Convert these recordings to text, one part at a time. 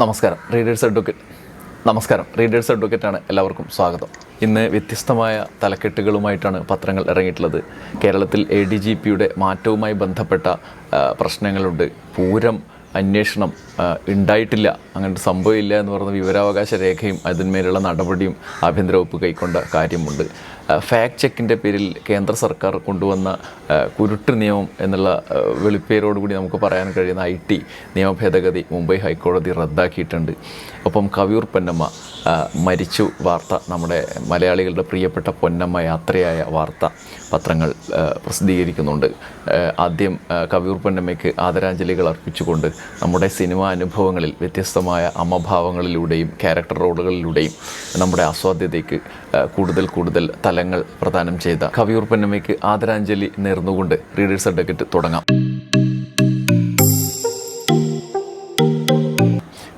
നമസ്കാരം. Readers advocate നമസ്കാരം. Readers അഡ്വക്കേറ്റാണ് എല്ലാവർക്കും സ്വാഗതം. ഇന്ന് വ്യത്യസ്തമായ തലക്കെട്ടുകളുമായിട്ടാണ് പത്രങ്ങൾ ഇറങ്ങിയിട്ടുള്ളത്. കേരളത്തിൽ എ ഡി ജി പിയുടെ മാറ്റവുമായി ബന്ധപ്പെട്ട പ്രശ്നങ്ങളുണ്ട്. പൂരം അന്വേഷണം ഉണ്ടായിട്ടില്ല. അങ്ങനെ സംഭവമില്ല എന്ന് പറഞ്ഞ വിവരാവകാശ രേഖയും അതിന്മേലുള്ള നടപടിയും ആഭ്യന്തര വകുപ്പ് കൈക്കൊണ്ട കാര്യമുണ്ട്. ഫാക്ട് ചെക്കിന്റെ പേരിൽ കേന്ദ്ര സർക്കാർ കൊണ്ടുവന്ന കുരുട്ട് നിയമം എന്നുള്ള വെളിപ്പേരോടുകൂടി നമുക്ക് പറയാൻ കഴിയുന്ന ഐ ടി നിയമ ഭേദഗതി മുംബൈ ഹൈക്കോടതി റദ്ദാക്കിയിട്ടുണ്ട്. ഒപ്പം കവിയൂർ പൊന്നമ്മ മരിച്ചു. വാർത്ത നമ്മുടെ മലയാളികളുടെ പ്രിയപ്പെട്ട പൊന്നമ്മ യാത്രയായ വാർത്ത പത്രങ്ങൾ പ്രസിദ്ധീകരിക്കുന്നുണ്ട്. ആദ്യം കവിയൂർ പൊന്നമ്മയ്ക്ക് ആദരാഞ്ജലികൾ അർപ്പിച്ചുകൊണ്ട് നമ്മുടെ സിനിമാ അനുഭവങ്ങളിൽ വ്യത്യസ്തമായ അമ്മഭാവങ്ങളിലൂടെയും ക്യാരക്ടർ റോളുകളിലൂടെയും നമ്മുടെ ആസ്വാദ്യതയ്ക്ക് കൂടുതൽ കൂടുതൽ തലങ്ങൾ പ്രദാനം ചെയ്ത കവിയൂർ പൊന്നമ്മയ്ക്ക് ആദരാഞ്ജലി നേർന്നുകൊണ്ട് റീഡേഴ്സ് അഡ്വക്കറ്റ് തുടങ്ങാം.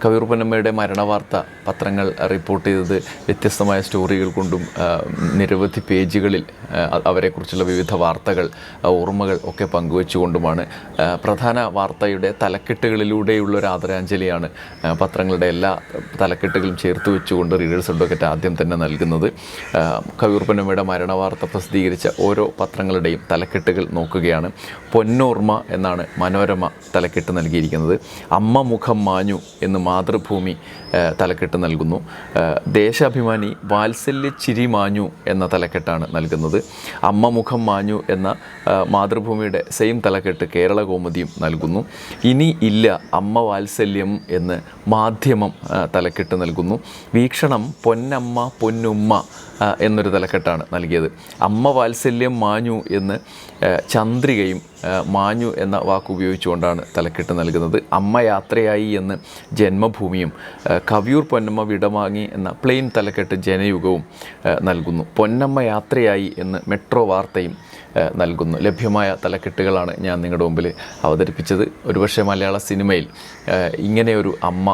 കവിയൂർ മരണവാർത്ത പത്രങ്ങൾ റിപ്പോർട്ട് ചെയ്തത് വ്യത്യസ്തമായ സ്റ്റോറികൾ കൊണ്ടും നിരവധി പേജുകളിൽ അവരെക്കുറിച്ചുള്ള വിവിധ വാർത്തകൾ ഓർമ്മകൾ ഒക്കെ പങ്കുവെച്ചുകൊണ്ടുമാണ്. പ്രധാന വാർത്തയുടെ തലക്കെട്ടുകളിലൂടെയുള്ള ഒരു ആദരാഞ്ജലിയാണ് പത്രങ്ങളുടെ എല്ലാ തലക്കെട്ടുകളും ചേർത്ത് വെച്ചുകൊണ്ട് റീഡേഴ്സ് അഡ്വക്കറ്റ് ആദ്യം തന്നെ നൽകുന്നത്. കവിയൂർ മരണവാർത്ത പ്രസിദ്ധീകരിച്ച ഓരോ പത്രങ്ങളുടെയും തലക്കെട്ടുകൾ നോക്കുകയാണ്. പൊന്നോർമ്മ എന്നാണ് മനോരമ തലക്കെട്ട് നൽകിയിരിക്കുന്നത്. അമ്മ മുഖം മാഞ്ഞു എന്ന് മാതൃഭൂമി. തലക്കെട്ട് നൽകുന്നു. ദേശാഭിമാനി വാത്സല്യ ചിരി മാഞ്ഞു എന്ന തലക്കെട്ടാണ് നൽകുന്നത്. അമ്മ മുഖം മാഞ്ഞു എന്ന മാതൃഭൂമിയുടെ സെയിം തലക്കെട്ട് കേരള കോമുദിയും നൽകുന്നു. ഇനി ഇല്ല അമ്മ വാത്സല്യം എന്ന് മാധ്യമം തലക്കെട്ട് നൽകുന്നു. വീക്ഷണം പൊന്നമ്മ പൊന്നുമ്മ എന്നൊരു തലക്കെട്ടാണ് നൽകിയത്. അമ്മ വാത്സല്യം മാഞ്ഞു എന്ന് ചന്ദ്രികയും മാഞ്ഞു എന്ന വാക്ക് ഉപയോഗിച്ചുകൊണ്ടാണ് തലക്കെട്ട് നൽകുന്നത്. അമ്മ യാത്രയായി എന്ന് ജന്മഭൂമിയും കവിയൂർ പൊന്നമ്മ വിടവാങ്ങി എന്ന പ്ലെയിൻ തലക്കെട്ട് ജനയുഗവും നൽകുന്നു. പൊന്നമ്മ യാത്രയായി എന്ന് മെട്രോ വാർത്തയും നൽകുന്നു. ലഭ്യമായ തലക്കെട്ടുകളാണ് ഞാൻ നിങ്ങളുടെ മുമ്പിൽ അവതരിപ്പിച്ചത്. ഒരുപക്ഷെ മലയാള സിനിമയിൽ ഇങ്ങനെ ഇങ്ങനെയൊരു അമ്മ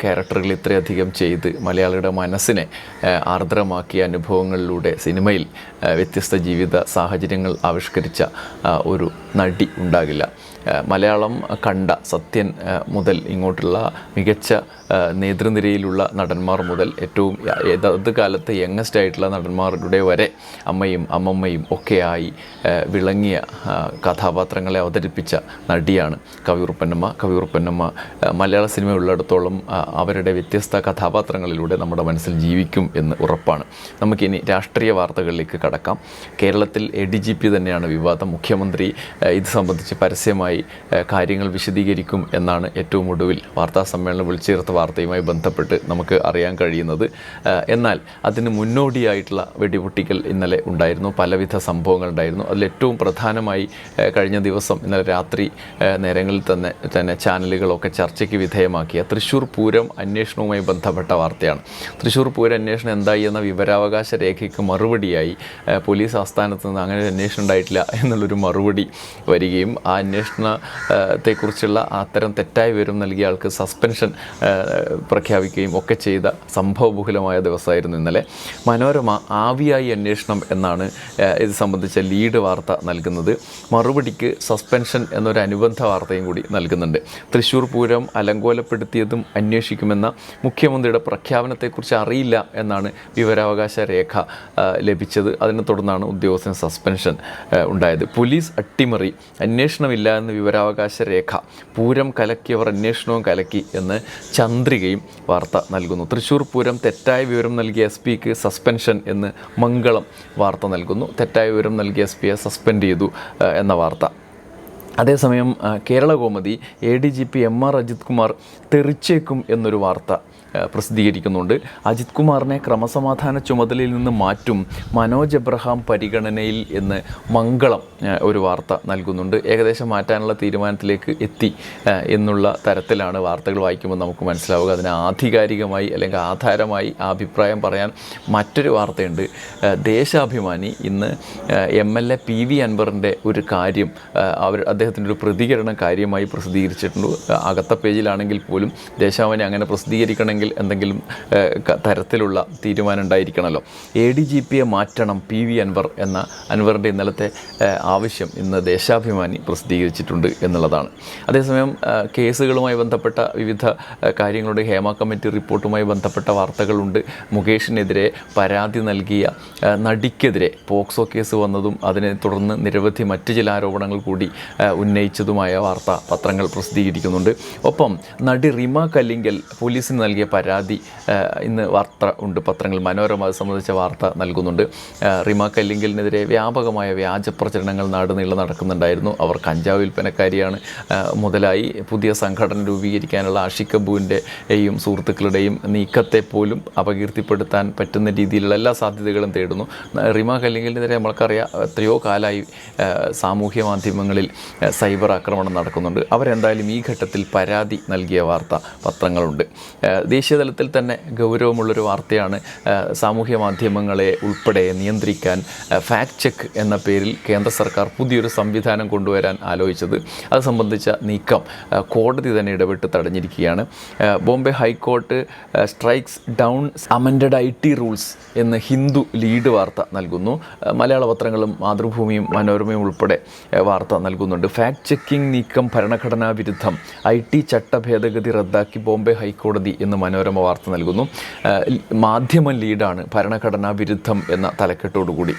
ക്യാരക്ടറുകൾ ഇത്രയധികം ചെയ്ത് മലയാളിയുടെ മനസ്സിനെ ആർദ്രമാക്കിയ അനുഭവങ്ങളിലൂടെ സിനിമയിൽ വ്യത്യസ്ത ജീവിത സാഹചര്യങ്ങൾ ആവിഷ്കരിച്ച ഒരു നടി ഉണ്ടാകില്ല. മലയാളം കണ്ട സത്യൻ മുതൽ ഇങ്ങോട്ടുള്ള മികച്ച നേതൃനിരയിലുള്ള നടന്മാർ മുതൽ ഏറ്റവും ഏതത് കാലത്തെ യങ്ങസ്റ്റ് ആയിട്ടുള്ള നടന്മാരുടെ വരെ അമ്മയും അമ്മമ്മയും ഒക്കെയായി വിളങ്ങിയ കഥാപാത്രങ്ങളെ അവതരിപ്പിച്ച നടിയാണ് കവിയൂർപ്പന്നമ്മ കവിയൂർപ്പന്നമ്മ കവിയൂർ പൊന്നമ്മ മലയാള സിനിമ ഉള്ളിടത്തോളം അവരുടെ വ്യത്യസ്ത കഥാപാത്രങ്ങളിലൂടെ നമ്മുടെ മനസ്സിൽ ജീവിക്കും എന്ന് ഉറപ്പാണ്. നമുക്കിനി രാഷ്ട്രീയ വാർത്തകളിലേക്ക് കടക്കാം. കേരളത്തിൽ എ ഡി ജി പി തന്നെയാണ് വിവാദം. മുഖ്യമന്ത്രി ഇത് സംബന്ധിച്ച് പരസ്യമായി കാര്യങ്ങൾ വിശദീകരിക്കും എന്നാണ് ഏറ്റവും ഒടുവിൽ വാർത്താ സമ്മേളനം വിളിച്ചു ചേർത്ത വാർത്തയുമായി ബന്ധപ്പെട്ട് നമുക്ക് അറിയാൻ കഴിയുന്നത്. എന്നാൽ അതിന് മുന്നോടിയായിട്ടുള്ള വെടിപൊട്ടിക്കൽ ഇന്നലെ ഉണ്ടായിരുന്നു. പലവിധ സംഭവങ്ങൾ ഉണ്ടായിരുന്നു. അതിലേറ്റവും പ്രധാനമായി കഴിഞ്ഞ ദിവസം ഇന്നലെ രാത്രി നേരങ്ങളിൽ തന്നെ തന്നെ ചാനലുകളൊക്കെ ചർച്ചയ്ക്ക് വിധേയമാക്കിയ തൃശ്ശൂർ പൂരം അന്വേഷണവുമായി ബന്ധപ്പെട്ട വാർത്തയാണ്. തൃശ്ശൂർ പൂരം അന്വേഷണം എന്തായി എന്ന വിവരാവകാശ രേഖയ്ക്ക് മറുപടിയായി പോലീസ് ആസ്ഥാനത്ത് നിന്ന് അങ്ങനെ ഒരു അന്വേഷണം ഉണ്ടായിട്ടില്ല എന്നുള്ളൊരു മറുപടി വരികയും ആ അന്വേഷണത്തെക്കുറിച്ചുള്ള അത്തരം തെറ്റായ വിവരം നൽകിയ ആൾക്ക് സസ്പെൻഷൻ പ്രഖ്യാപിക്കുകയും ഒക്കെ ചെയ്ത സംഭവബഹുലമായ ദിവസമായിരുന്നു ഇന്നലെ. മനോരമ ആവിയായി അന്വേഷണം എന്നാണ് ഇത് സംബന്ധിച്ച ലീഡ് വാർത്ത നൽകുന്നത്. മറുപടിക്ക് സസ്പെൻഷൻ എന്നൊരു അനുബന്ധ വാർത്തയും കൂടി നൽകുന്നുണ്ട്. തൃശ്ശൂർ പൂരം അലങ്കോലപ്പെടുത്തിയതും അന്വേഷിക്കുമെന്ന മുഖ്യമന്ത്രിയുടെ പ്രഖ്യാപനത്തെക്കുറിച്ച് അറിയില്ല എന്നാണ് വിവരാവകാശ രേഖ ലഭിച്ചത്. അതിനെ തുടർന്നാണ് ഉദ്യോഗസ്ഥൻ സസ്പെൻഷൻ ഉണ്ടായത്. പോലീസ് അട്ടിമറി അന്വേഷണമില്ല എന്ന വിവരാവകാശ രേഖ. പൂരം കലക്കിയവർ അന്വേഷണവും കലക്കി എന്ന് ചന്ദ്രികയും വാർത്ത നൽകുന്നു. തൃശ്ശൂർ പൂരം തെറ്റായ വിവരം നൽകിയ എസ് പിക്ക് സസ്പെൻഷൻ എന്ന് മംഗളം വാർത്ത നൽകുന്നു. തെറ്റായ വിവരം നൽകിയ എസ് പിയെ സസ്പെൻഡ് ചെയ്തു എന്ന വാർത്ത. അതേസമയം Kerala Kaumudi Kerala Kaumudi A D G P M R Ajith Kumar തെറിച്ചേക്കും എന്നൊരു വാർത്ത പ്രസിദ്ധീകരിക്കുന്നുണ്ട്. അജിത് കുമാറിനെ ക്രമസമാധാന ചുമതലയിൽ നിന്ന് മാറ്റും മനോജ് എബ്രഹാം പരിഗണനയിൽ എന്ന് മംഗളം ഒരു വാർത്ത നൽകുന്നുണ്ട്. ഏകദേശം മാറ്റാനുള്ള തീരുമാനത്തിലേക്ക് എത്തി എന്നുള്ള തരത്തിലാണ് വാർത്തകൾ വായിക്കുമ്പോൾ നമുക്ക് മനസ്സിലാവുക. അതിന് ആധികാരികമായി അല്ലെങ്കിൽ ആധാരമായി അഭിപ്രായം പറയാൻ മറ്റൊരു വാർത്തയുണ്ട്. ദേശാഭിമാനി ഇന്ന് M L A P V അൻവറിന്റെ ഒരു കാര്യം അവർ അദ്ദേഹം അദ്ദേഹത്തിന്റെ ഒരു പ്രതികരണം കാര്യമായി പ്രസിദ്ധീകരിച്ചിട്ടുണ്ട്. അകത്ത പേജിലാണെങ്കിൽ പോലും ദേശാഭിമാനി അങ്ങനെ പ്രസിദ്ധീകരിക്കണമെങ്കിൽ എന്തെങ്കിലും തരത്തിലുള്ള തീരുമാനം ഉണ്ടായിരിക്കണമല്ലോ എ ഡി ജി പിയെ മാറ്റണം പി വി അൻവർ എന്ന അൻവറിന്റെ ഇന്നലത്തെ ആവശ്യം ഇന്ന് ദേശാഭിമാനി പ്രസിദ്ധീകരിച്ചിട്ടുണ്ട് എന്നുള്ളതാണ്. അതേസമയം കേസുകളുമായി ബന്ധപ്പെട്ട വിവിധ കാര്യങ്ങളുടെ ഹേമ കമ്മിറ്റി റിപ്പോർട്ടുമായി ബന്ധപ്പെട്ട വാർത്തകളുണ്ട്. മുകേഷിനെതിരെ പരാതി നൽകിയ നടിക്കെതിരെ പോക്സോ കേസ് വന്നതും അതിനെ തുടർന്ന് നിരവധി മറ്റ് ചില ആരോപണങ്ങൾ കൂടി ഉന്നയിച്ചതുമായ വാർത്താ പത്രങ്ങൾ പ്രസിദ്ധീകരിക്കുന്നുണ്ട്. ഒപ്പം നടി റിമ കല്ലിങ്കൽ പോലീസിന് നൽകിയ പരാതി ഇന്ന് വാർത്ത ഉണ്ട് പത്രങ്ങൾ മനോരമ സംബന്ധിച്ച വാർത്ത നൽകുന്നുണ്ട്. റിമ കല്ലിങ്കലിനെതിരെ വ്യാപകമായ വ്യാജ പ്രചരണങ്ങൾ നാടുനീളെ നടക്കുന്നുണ്ടായിരുന്നു. അവർ കഞ്ചാവ് വിൽപ്പനക്കാരിയാണ്. മുതലായി പുതിയ സംഘടന രൂപീകരിക്കാനുള്ള ആഷിക് കപൂറിന്റെയും സുഹൃത്തുക്കളുടെയും നീക്കത്തെ പോലും അപകീർത്തിപ്പെടുത്താൻ പറ്റുന്ന രീതിയിലുള്ള എല്ലാ സാധ്യതകളും തേടുന്നു. റിമ കല്ലിങ്കലിനെതിരെ നമ്മൾക്കറിയാം എത്രയോ കാലമായി സാമൂഹ്യ മാധ്യമങ്ങളിൽ സൈബർ ആക്രമണം നടക്കുന്നുണ്ട്. അവരെന്തായാലും ഈ ഘട്ടത്തിൽ പരാതി നൽകിയ വാർത്ത പത്രങ്ങളുണ്ട്. ദേശീയ തലത്തിൽ തന്നെ ഗൗരവമുള്ളൊരു വാർത്തയാണ് സാമൂഹ്യ മാധ്യമങ്ങളെ ഉൾപ്പെടെ നിയന്ത്രിക്കാൻ ഫാക്ട് ചെക്ക് എന്ന പേരിൽ കേന്ദ്ര സർക്കാർ പുതിയൊരു സംവിധാനം കൊണ്ടുവരാൻ ആലോചിച്ചത്. അത് സംബന്ധിച്ച നീക്കം കോടതി തന്നെ ഇടപെട്ട് തടഞ്ഞിരിക്കുകയാണ്. Bombay high court strikes down amended I T rules എന്ന ഹിന്ദു ലീഡ് വാർത്ത നൽകുന്നു. മലയാള പത്രങ്ങളും മാതൃഭൂമിയും മനോരമയും ഉൾപ്പെടെ വാർത്ത നൽകുന്നുണ്ട്. ഫാക്ട് ചെക്കിംഗ് നീക്കം ഭരണഘടനാ വിരുദ്ധം. ഐ ടി ചട്ട ഭേദഗതി റദ്ദാക്കി ബോംബെ ഹൈക്കോടതി എന്ന് മനോരമ വാർത്ത നൽകുന്നു. മാധ്യമ ലീഡാണ് ഭരണഘടനാ വിരുദ്ധം എന്ന തലക്കെട്ടോടുകൂടി.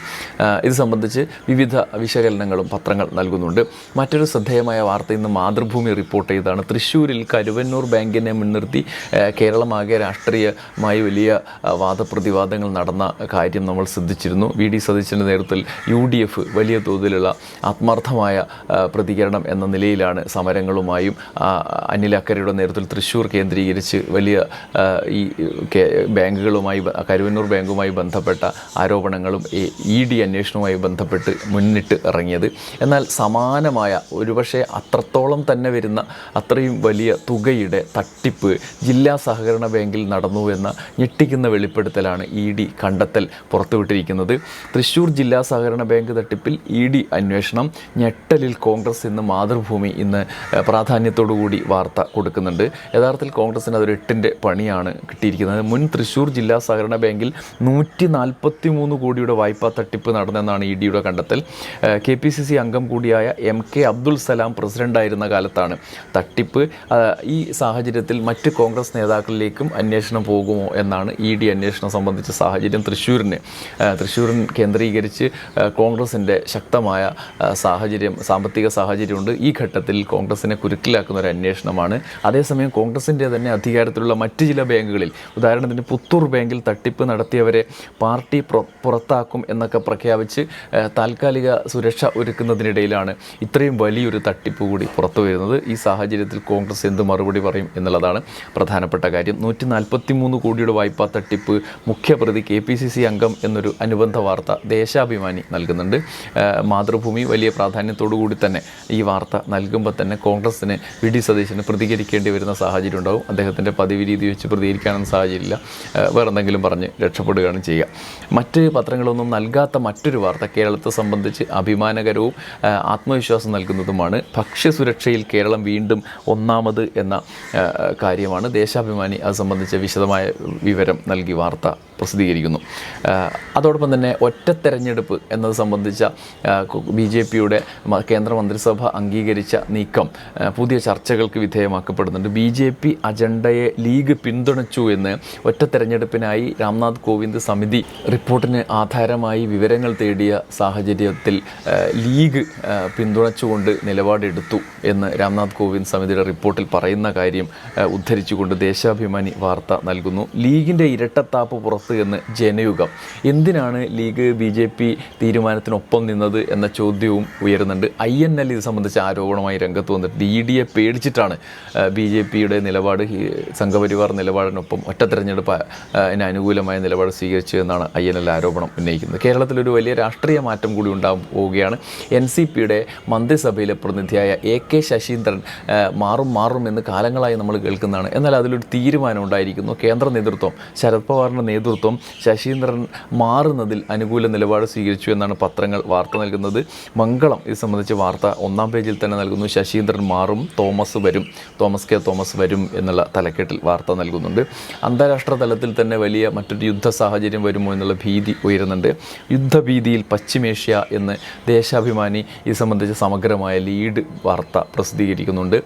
ഇത് സംബന്ധിച്ച് വിവിധ വിശകലനങ്ങളും പത്രങ്ങൾ നൽകുന്നുണ്ട്. മറ്റൊരു ശ്രദ്ധേയമായ വാർത്ത ഇന്ന് മാതൃഭൂമി റിപ്പോർട്ട് ചെയ്തതാണ്. തൃശ്ശൂരിൽ കരുവന്നൂർ ബാങ്കിനെ മുൻനിർത്തി കേരളമാകെ രാഷ്ട്രീയമായി വലിയ വാദപ്രതിവാദങ്ങൾ നടന്ന കാര്യം നമ്മൾ ശ്രദ്ധിച്ചിരുന്നു. വി ഡി സതീശന്റെ നേതൃത്വത്തിൽ യു ഡി എഫ് വലിയ തോതിലുള്ള ആത്മാർത്ഥമായ പ്രതികരണം എന്ന നിലയിലാണ് സമരങ്ങളുമായും അനിൽ അക്കരയുടെ നേതൃത്വത്തിൽ തൃശ്ശൂർ കേന്ദ്രീകരിച്ച് വലിയ ഈ ബാങ്കുകളുമായി കരുവന്നൂർ ബാങ്കുമായി ബന്ധപ്പെട്ട ആരോപണങ്ങളും ഇ ഡി അന്വേഷണവുമായി ബന്ധപ്പെട്ട് മുന്നിട്ട് ഇറങ്ങിയത്. എന്നാൽ സമാനമായ ഒരുപക്ഷെ അത്രത്തോളം തന്നെ വരുന്ന അത്രയും വലിയ തുകയുടെ തട്ടിപ്പ് ജില്ലാ സഹകരണ ബാങ്കിൽ നടന്നു എന്ന ഞെട്ടിക്കുന്ന വെളിപ്പെടുത്തലാണ് ഇ ഡി കണ്ടെത്തൽ പുറത്തുവിട്ടിരിക്കുന്നത്. തൃശ്ശൂർ ജില്ലാ സഹകരണ ബാങ്ക് തട്ടിപ്പിൽ ഇ ഡി അന്വേഷണം ഞെട്ടലിൽ കോൺഗ്രസ് ഇന്ന് മാതൃഭൂമി ഇന്ന് പ്രാധാന്യത്തോടു കൂടി വാർത്ത കൊടുക്കുന്നുണ്ട്. യഥാർത്ഥത്തിൽ കോൺഗ്രസിന് അതൊരു എട്ടിന്റെ പണിയാണ് കിട്ടിയിരിക്കുന്നത്. മുൻ തൃശ്ശൂർ ജില്ലാ സഹകരണ ബാങ്കിൽ നൂറ്റി നാൽപ്പത്തി മൂന്ന് കോടിയുടെ വായ്പാ തട്ടിപ്പ് നടന്നെന്നാണ് ഇ ഡിയുടെ കണ്ടെത്തൽ. കെ പി സി സി അംഗം കൂടിയായ എം കെ അബ്ദുൽ സലാം പ്രസിഡന്റായിരുന്ന കാലത്താണ് തട്ടിപ്പ്. ഈ സാഹചര്യത്തിൽ മറ്റ് കോൺഗ്രസ് നേതാക്കളിലേക്കും അന്വേഷണം പോകുമോ എന്നാണ് ഇ ഡി അന്വേഷണം സംബന്ധിച്ച സാഹചര്യം തൃശ്ശൂരിന് തൃശ്ശൂരിൻ കേന്ദ്രീകരിച്ച് കോൺഗ്രസിന്റെ ശക്തമായ സാഹചര്യം സാമ്പത്തിക സാഹചര്യമുണ്ട്. ഈ ഘട്ടത്തിൽ കോൺഗ്രസിനെ കുരുക്കിലാക്കുന്ന ഒരു അന്വേഷണമാണ് അതേസമയം കോൺഗ്രസിന്റെ തന്നെ അധികാരത്തിലുള്ള മറ്റ് ചില ബാങ്കുകളിൽ. ഉദാഹരണത്തിന് പുത്തൂർ ബാങ്കിൽ തട്ടിപ്പ് നടത്തിയവരെ പാർട്ടി പുറ- പുറത്താക്കും എന്നൊക്കെ പ്രഖ്യാപിച്ച് താൽക്കാലിക സുരക്ഷ ഒരുക്കുന്നതിനിടയിലാണ് ഇത്രയും വലിയൊരു തട്ടിപ്പ് കൂടി പുറത്തു വരുന്നത്. ഈ സാഹചര്യത്തിൽ കോൺഗ്രസ് എന്ത് മറുപടി പറയും എന്നുള്ളതാണ് പ്രധാനപ്പെട്ട കാര്യം. നൂറ്റി നാൽപ്പത്തി മൂന്ന് കോടിയുടെ വായ്പാ തട്ടിപ്പ് മുഖ്യപ്രതി കെ പി സി സി അംഗം എന്നൊരു അനുബന്ധ വാർത്ത ദേശാഭിമാനി നൽകുന്നുണ്ട്. മാതൃഭൂമി വലിയ പ്രാധാന്യത്തോടു കൂടി തന്നെ ഈ വാർത്ത നൽകുമ്പോൾ തന്നെ കോൺഗ്രസിന് വി ഡി സതീശന് പ്രതികരിക്കേണ്ടി വരുന്ന സാഹചര്യം ഉണ്ടാവും. അദ്ദേഹത്തിന്റെ പതിവ് രീതി വെച്ച് പ്രതികരിക്കാനൊന്നും സാഹചര്യമില്ല. വേറെ എന്തെങ്കിലും പറഞ്ഞ് രക്ഷപ്പെടുകയാണ് ചെയ്യുക. മറ്റ് പത്രങ്ങളൊന്നും നൽകാത്ത മറ്റൊരു വാർത്ത കേരളത്തെ സംബന്ധിച്ച് അഭിമാനകരവും ആത്മവിശ്വാസം നൽകുന്നതുമാണ് ഭക്ഷ്യസുരക്ഷയിൽ കേരളം വീണ്ടും ഒന്നാമത് എന്ന കാര്യമാണ്. ദേശാഭിമാനി അത് സംബന്ധിച്ച വിശദമായ വിവരം നൽകി വാർത്ത പ്രസിദ്ധീകരിക്കുന്നു. അതോടൊപ്പം തന്നെ ഒറ്റ തെരഞ്ഞെടുപ്പ് എന്നത് സംബന്ധിച്ച ബി ജെ പിയുടെ കേന്ദ്ര മന്ത്രിസഭ അംഗീകരിച്ച നീക്കം പുതിയ ചർച്ചകൾക്ക് വിധേയമാക്കപ്പെടുന്നുണ്ട്. ബി ജെ പി അജണ്ടയെ ലീഗ് പിന്തുണച്ചു എന്ന് ഒറ്റ തെരഞ്ഞെടുപ്പിനായി രാംനാഥ് കോവിന്ദ് സമിതി റിപ്പോർട്ടിന് ആധാരമായി വിവരങ്ങൾ തേടിയ സാഹചര്യത്തിൽ ലീഗ് പിന്തുണച്ചുകൊണ്ട് നിലപാടെടുത്തു എന്ന് രാംനാഥ് കോവിന്ദ് സമിതിയുടെ റിപ്പോർട്ടിൽ പറയുന്ന കാര്യം ഉദ്ധരിച്ചുകൊണ്ട് ദേശാഭിമാനി വാർത്ത നൽകുന്നു. ലീഗിന്റെ ഇരട്ടത്താപ്പ് പുറത്ത് എന്ന് ജനയുഗം. എന്തിനാണ് ലീഗ് ബി ജെ പി തീരുമാനത്തിനൊപ്പം നിന്നത് എന്ന ചോദ്യവും ഉയരുന്നുണ്ട്. ഐ എൻ എൽ ഇത് സംബന്ധിച്ച ആരോപണമായി രംഗത്ത് വന്നിട്ട് ഇ ഡിയെ പേടിച്ചിട്ടാണ് ബി ജെ പിയുടെ നിലപാട് ഈ സംഘപരിവാർ നിലപാടിനൊപ്പം ഒറ്റ തെരഞ്ഞെടുപ്പ് അനുകൂലമായ നിലപാട് സ്വീകരിച്ചു എന്നാണ് ഐ എൻ എൽ ആരോപണം ഉന്നയിക്കുന്നത്. കേരളത്തിലൊരു വലിയ രാഷ്ട്രീയ മാറ്റം കൂടി ഉണ്ടാകാൻ പോവുകയാണ്. എൻ സി പിയുടെ മന്ത്രിസഭയിലെ പ്രതിനിധിയായ എ കെ ശശീന്ദ്രൻ മാറും മാറും എന്ന് കാലങ്ങളായി നമ്മൾ കേൾക്കുന്നതാണ്. എന്നാൽ അതിലൊരു തീരുമാനം ഉണ്ടായിരിക്കുന്നു. കേന്ദ്ര നേതൃത്വം ശരത് പവാറിന്റെ നേതൃത്വം ശശീന്ദ്രൻ മാറുന്നതിൽ അനുകൂല നിലപാട് സ്വീകരിച്ചു എന്നാണ് പത്രങ്ങൾ വാർത്ത നൽകുന്നത്. മംഗളം ഇത് സംബന്ധിച്ച് വാർത്ത ഒന്നാം പേജിൽ തന്നെ നൽകുന്നു. ശശീന്ദ്രൻ മാറും തോമസ് വരും തോമസ് കെ തോമസ് വരും എന്നുള്ള തലക്കെട്ടിൽ വാർത്ത നൽകുന്നുണ്ട്. അന്താരാഷ്ട്ര തലത്തിൽ തന്നെ വലിയ മറ്റൊരു യുദ്ധ സാഹചര്യം വരുമോ എന്നുള്ള ഭീതി ഉയരുന്നുണ്ട്. യുദ്ധഭീതിയിൽ പശ്ചിമേഷ്യ എന്ന് ദേശാഭിമാനി ഇത് സംബന്ധിച്ച സമഗ്രമായ ലീഡ് വാർത്ത പ്രസിദ്ധീകരിക്കുന്നുണ്ട്.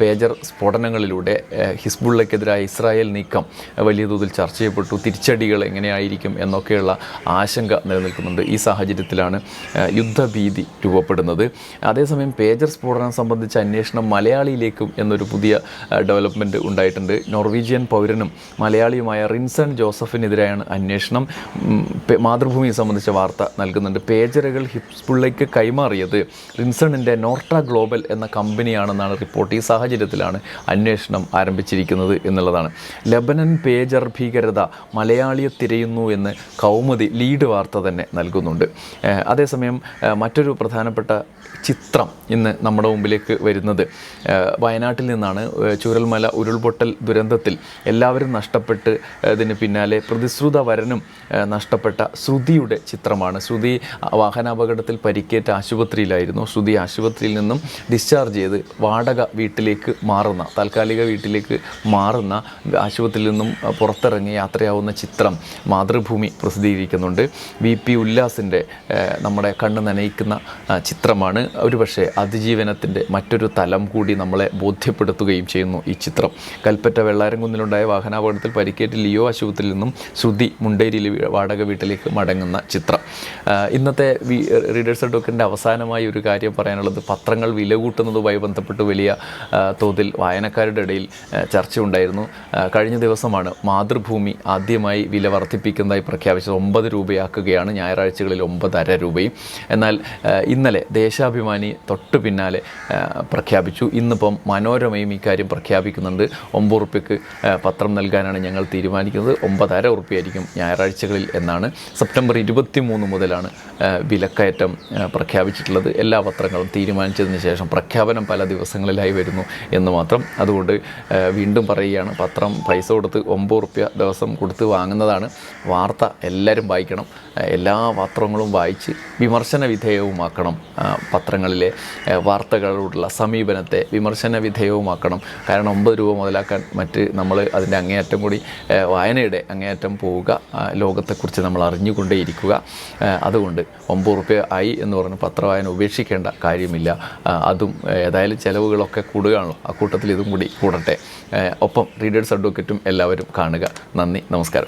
പേജർ സ്ഫോടനങ്ങളിലൂടെ ഹിസ്ബുള്ളക്കെതിരായ ഇസ്രായേൽ നീക്കം വലിയ തോതിൽ ചർച്ച ചെയ്യപ്പെട്ടു. തിരിച്ചടികൾ എങ്ങനെയായിരിക്കും എന്നൊക്കെയുള്ള ആശങ്ക നിലനിൽക്കുന്നുണ്ട് ഈ സാഹചര്യത്തിലാണ് യുദ്ധഭീതി രൂപപ്പെടുന്നത്. അതേസമയം പേജർ സ്ഫോടനം സംബന്ധിച്ച അന്വേഷണം മലയാളിയിലേക്കും എന്നൊരു പുതിയ ഡെവലപ്മെന്റ് ഉണ്ടായിട്ടുണ്ട്. നോർവീജിയൻ പൗരനും മലയാളിയുമായ റിൻസൺ ജോസഫിനെതിരെയാണ് അന്വേഷണം. മാതൃഭൂമിയെ സംബന്ധിച്ച വാർത്ത നൽകുന്നുണ്ട്. പേജറുകൾ ഹിപ്സ്പുള്ളയ്ക്ക് കൈമാറിയത് റിൻസണിന്റെ നോർട്ട ഗ്ലോബൽ എന്ന കമ്പനിയാണെന്നാണ് റിപ്പോർട്ട്. ഈ സാഹചര്യത്തിലാണ് അന്വേഷണം ആരംഭിച്ചിരിക്കുന്നത് എന്നുള്ളതാണ്. ലബനൻ പേജർ ഭീകരത മലയാളിയെ തിരയുന്നു എന്ന് കൗമുദി ലീഡ് വാർത്ത തന്നെ നൽകുന്നുണ്ട്. അതേസമയം മറ്റൊരു പ്രധാനപ്പെട്ട ചിത്രം ഇന്ന് നമ്മുടെ മുമ്പിലേക്ക് വരുന്നത്. വയനാട്ടിൽ നിന്നാണ് ചൂരൽമല ഉരുൾപൊട്ടൽ ദുരന്തത്തിൽ എല്ലാവരും നഷ്ടപ്പെട്ട് ഇതിന് പിന്നാലെ പ്രതിശ്രുത വരനും നഷ്ടപ്പെട്ട ശ്രുതിയുടെ ചിത്രമാണ്. ശ്രുതി വാഹനാപകടത്തിൽ പരിക്കേറ്റ ആശുപത്രിയിലായിരുന്നു. ശ്രുതി ആശുപത്രിയിൽ നിന്നും ഡിസ്ചാർജ് ചെയ്ത് വാടക വീട്ടിലേക്ക് മാറുന്ന താൽക്കാലിക വീട്ടിലേക്ക് മാറുന്ന ആശുപത്രിയിൽ നിന്നും പുറത്തിറങ്ങി യാത്രയാവുന്ന ചിത്രം മാതൃഭൂമി പ്രസിദ്ധീകരിക്കുന്നുണ്ട്. വി. പി. ഉല്ലാസിന്റെ നമ്മുടെ കണ്ണ് നനയിക്കുന്ന ചിത്രമാണ്. ഒരുപക്ഷെ അതിജീവനത്തിന്റെ മറ്റൊരു തലം കൂടി നമ്മളെ ബോധ്യപ്പെടുത്തുകയും ചെയ്യുന്നു ഈ ചിത്രം. കൽപ്പറ്റ വെള്ളാരംകുന്നിലുണ്ടായ വാഹനാപകടത്തിൽ പരിക്കേറ്റ് ലിയോ ആശുപത്രിയിൽ നിന്നും ശ്രുതി മുണ്ടേരിയിലെ വാടക വീട്ടിലേക്ക് മടങ്ങുന്ന ചിത്രം. ഇന്നത്തെ റീഡേഴ്സ് ഡോക്കിന്റെ അവസാനമായി ഒരു കാര്യം പറയാനുള്ളത് പത്രങ്ങൾ വില കൂട്ടുന്നതുമായി ബന്ധപ്പെട്ട് വലിയ തോതിൽ വായനക്കാരുടെ ഇടയിൽ ചർച്ച ചർച്ചയുണ്ടായിരുന്നു. കഴിഞ്ഞ ദിവസമാണ് മാതൃഭൂമി ആദ്യമായി വില വർദ്ധിപ്പിക്കുന്നതായി പ്രഖ്യാപിച്ചത്. ഒമ്പത് രൂപയാക്കുകയാണ് ഞായറാഴ്ചകളിൽ ഒമ്പതര രൂപയും. എന്നാൽ ഇന്നലെ ദേശാഭിമാനി തൊട്ടു പിന്നാലെ പ്രഖ്യാപിച്ചു. ഇന്നിപ്പം മനോരമയും ഇക്കാര്യം പ്രഖ്യാപിക്കുന്നുണ്ട്. ഒമ്പത് ഉറുപ്പ്യക്ക് ആ, പത്രം നൽകാനാണ് ഞങ്ങൾ തീരുമാനിക്കുന്നത്. ഒമ്പതര ഉറുപ്പിയായിരിക്കും ഞായറാഴ്ചകളിൽ എന്നാണ് സെപ്റ്റംബർ ഇരുപത്തി മൂന്ന് മുതലാണ് വിലക്കയറ്റം പ്രഖ്യാപിച്ചിട്ടുള്ളത്. എല്ലാ പത്രങ്ങളും തീരുമാനിച്ചതിന് ശേഷം പ്രഖ്യാപനം പല ദിവസങ്ങളിലായി വരുന്നു എന്ന് മാത്രം. അതുകൊണ്ട് വീണ്ടും പറയുകയാണ് പത്രം പൈസ കൊടുത്ത് ഒമ്പത് ഉറുപ്പ്യ ദിവസം കൊടുത്ത് വാങ്ങുന്നതാണ് വാർത്ത എല്ലാവരും വായിക്കണം. എല്ലാ പത്രങ്ങളും വായിച്ച് വിമർശന വിധേയവുമാക്കണം പത്രങ്ങളിലെ വാർത്തകളോടുള്ള സമീപനത്തെ വിമർശന വിധേയവുമാക്കണം. കാരണം ഒമ്പത് രൂപ മുതലാക്കാൻ മറ്റ് നമ്മൾ അതിന്റെ അങ്ങേയറ്റം കൂടി വായനയുടെ അങ്ങേയറ്റം പോവുക ലോകത്തെക്കുറിച്ച് നമ്മൾ അറിഞ്ഞുകൊണ്ടേയിരിക്കുക. അതുകൊണ്ട് ഒമ്പത് റുപ്യ ആയി എന്ന് പറഞ്ഞ് പത്രവായന ഉപേക്ഷിക്കേണ്ട കാര്യമില്ല. അതും ഏതായാലും ചിലവുകളൊക്കെ കൂടുകയാണല്ലോ. ആ കൂട്ടത്തിൽ ഇതും കൂടി കൂടട്ടെ. ഒപ്പം റീഡേഴ്സ് അഡ്വക്കറ്റും എല്ലാവരും കാണുക. നന്ദി നമസ്കാരം.